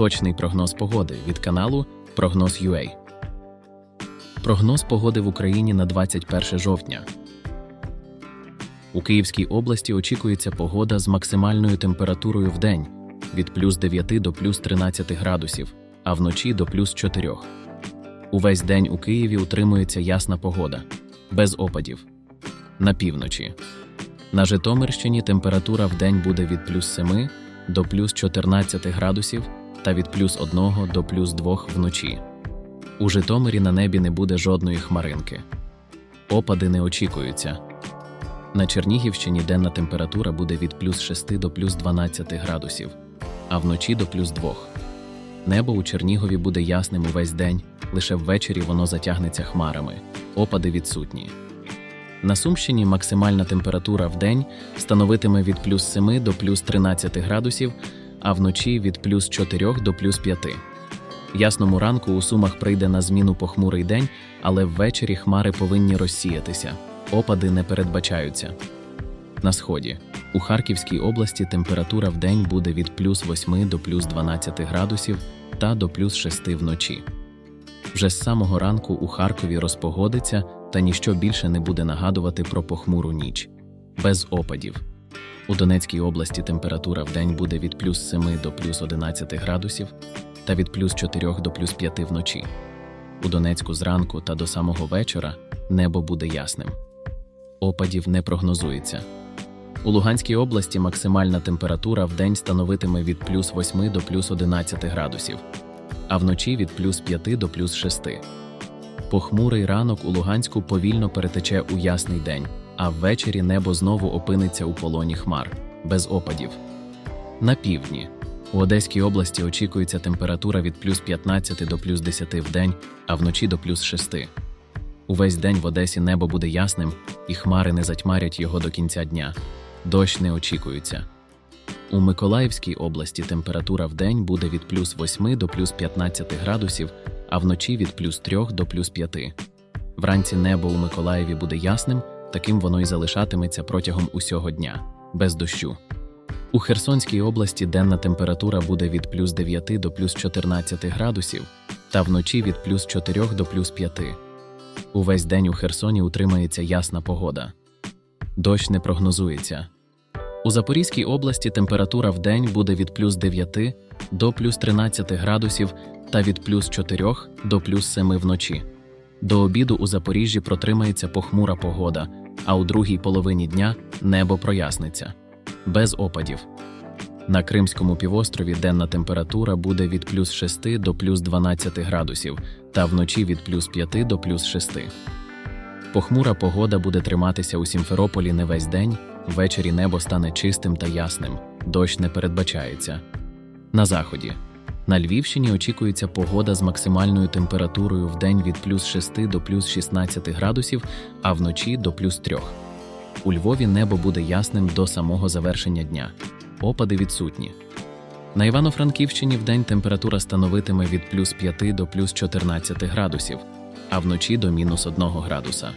Точний прогноз погоди від каналу Прогноз UA. Прогноз погоди в Україні на 21 жовтня. У Київській області очікується погода з максимальною температурою в день від плюс 9 до плюс 13 градусів, а вночі до плюс 4. Увесь день у Києві утримується ясна погода, без опадів. На півночі. На Житомирщині температура в день буде від плюс 7 до плюс 14 градусів та від плюс 1 до плюс 2 вночі. У Житомирі на небі не буде жодної хмаринки. Опади не очікуються. На Чернігівщині денна температура буде від плюс 6 до плюс 12 градусів, а вночі до плюс 2. Небо у Чернігові буде ясним увесь день, лише ввечері воно затягнеться хмарами. Опади відсутні. На Сумщині максимальна температура в день становитиме від плюс 7 до плюс 13 градусів, а вночі від плюс 4 до плюс 5. Ясному ранку у Сумах прийде на зміну похмурий день, але ввечері хмари повинні розсіятися. Опади не передбачаються. На сході. У Харківській області температура в день буде від плюс 8 до плюс 12 градусів та до плюс 6 вночі. Вже з самого ранку у Харкові розпогодиться та ніщо більше не буде нагадувати про похмуру ніч. Без опадів. У Донецькій області температура в день буде від плюс 7 до плюс 11 градусів та від плюс 4 до плюс 5 вночі. У Донецьку зранку та до самого вечора небо буде ясним. Опадів не прогнозується. У Луганській області максимальна температура в день становитиме від плюс 8 до плюс 11 градусів, а вночі від плюс 5 до плюс 6. Похмурий ранок у Луганську повільно перетече у ясний день, а ввечері небо знову опиниться у полоні хмар, без опадів. На півдні. У Одеській області очікується температура від плюс 15 до плюс 10 в день, а вночі до плюс 6. Увесь день в Одесі небо буде ясним, і хмари не затьмарять його до кінця дня. Дощ не очікується. У Миколаївській області температура в день буде від плюс 8 до плюс 15 градусів, а вночі від плюс 3 до плюс 5. Вранці небо у Миколаєві буде ясним, таким воно й залишатиметься протягом усього дня, без дощу. У Херсонській області денна температура буде від плюс 9 до плюс 14 градусів, та вночі від плюс 4 до плюс 5. Увесь день у Херсоні утримається ясна погода. Дощ не прогнозується. У Запорізькій області температура в день буде від плюс 9 до плюс 13 градусів та від плюс 4 до плюс 7 вночі. До обіду у Запоріжжі протримається похмура погода, а у другій половині дня небо проясниться. Без опадів. На Кримському півострові денна температура буде від плюс 6 до плюс 12 градусів, та вночі від плюс 5 до плюс 6. Похмура погода буде триматися у Сімферополі не весь день, ввечері небо стане чистим та ясним, дощ не передбачається. На заході. На Львівщині очікується погода з максимальною температурою в день від плюс 6 до плюс 16 градусів, а вночі до плюс 3. У Львові небо буде ясним до самого завершення дня. Опади відсутні. На Івано-Франківщині вдень температура становитиме від плюс 5 до плюс 14 градусів, а вночі до мінус 1 градуса.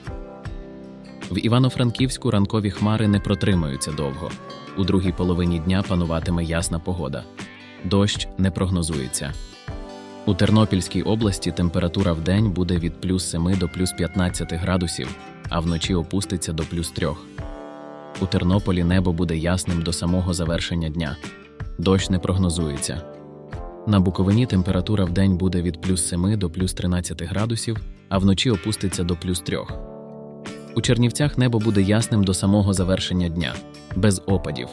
В Івано-Франківську ранкові хмари не протримаються довго. У другій половині дня пануватиме ясна погода. Дощ не прогнозується. У Тернопільській області температура вдень буде від плюс 7 до плюс 15 градусів, а вночі опуститься до плюс 3. У Тернополі небо буде ясним до самого завершення дня. Дощ не прогнозується. На Буковині температура вдень буде від плюс 7 до плюс 13 градусів, а вночі опуститься до плюс 3. У Чернівцях небо буде ясним до самого завершення дня, без опадів.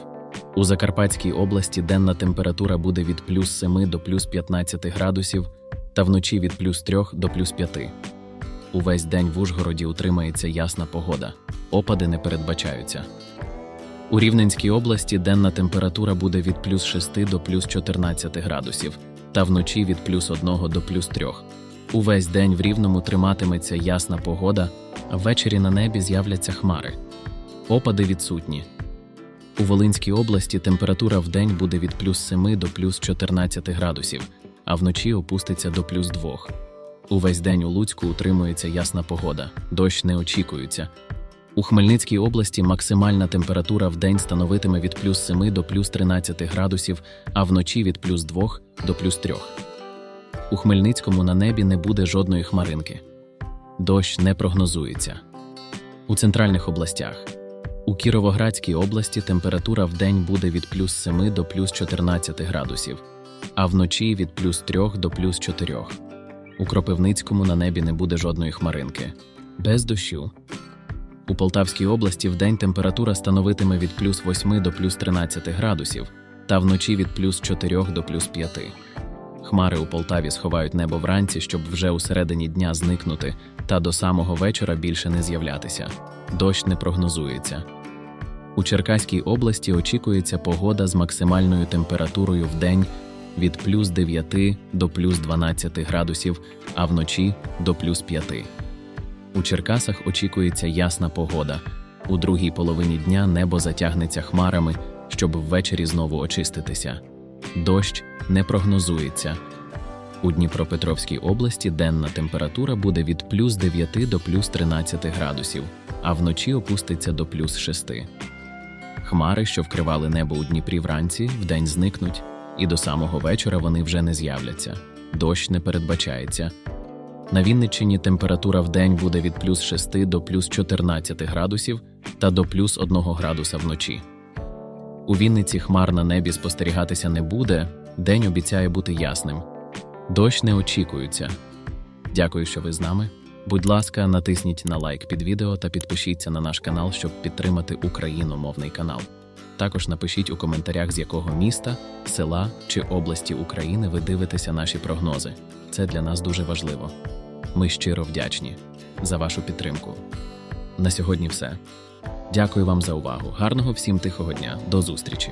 У Закарпатській області денна температура буде від плюс 7 до плюс 15 градусів та вночі від плюс 3 до плюс 5. Увесь день в Ужгороді утримається ясна погода. Опади не передбачаються. У Рівненській області денна температура буде від плюс 6 до плюс 14 градусів та вночі від плюс 1 до плюс 3. Увесь день в Рівному триматиметься ясна погода, а ввечері на небі з'являться хмари. Опади відсутні. У Волинській області температура в день буде від плюс 7 до плюс 14 градусів, а вночі опуститься до плюс 2. Увесь день у Луцьку утримується ясна погода, дощ не очікується. У Хмельницькій області максимальна температура в день становитиме від плюс 7 до плюс 13 градусів, а вночі від плюс 2 до плюс 3. У Хмельницькому на небі не буде жодної хмаринки. Дощ не прогнозується. У центральних областях. У Кіровоградській області температура в день буде від плюс 7 до плюс 14 градусів, а вночі від плюс 3 до плюс 4. У Кропивницькому на небі не буде жодної хмаринки. Без дощу. У Полтавській області вдень температура становитиме від плюс 8 до плюс 13 градусів, та вночі від плюс 4 до плюс 5. Хмари у Полтаві сховають небо вранці, щоб вже у середині дня зникнути, та до самого вечора більше не з'являтися. Дощ не прогнозується. У Черкаській області очікується погода з максимальною температурою в день від плюс 9 до плюс 12 градусів, а вночі до плюс 5. У Черкасах очікується ясна погода. У другій половині дня небо затягнеться хмарами, щоб ввечері знову очиститися. Дощ не прогнозується. У Дніпропетровській області денна температура буде від плюс 9 до плюс 13 градусів, а вночі опуститься до плюс 6. Хмари, що вкривали небо у Дніпрі вранці, вдень зникнуть, і до самого вечора вони вже не з'являться. Дощ не передбачається. На Вінниччині температура в день буде від плюс 6 до плюс 14 градусів та до плюс 1 градуса вночі. У Вінниці хмар на небі спостерігатися не буде, день обіцяє бути ясним. Дощ не очікується. Дякую, що ви з нами. Будь ласка, натисніть на лайк під відео та підпишіться на наш канал, щоб підтримати україномовний канал. Також напишіть у коментарях, з якого міста, села чи області України ви дивитеся наші прогнози. Це для нас дуже важливо. Ми щиро вдячні за вашу підтримку. На сьогодні все. Дякую вам за увагу. Гарного всім тихого дня. До зустрічі!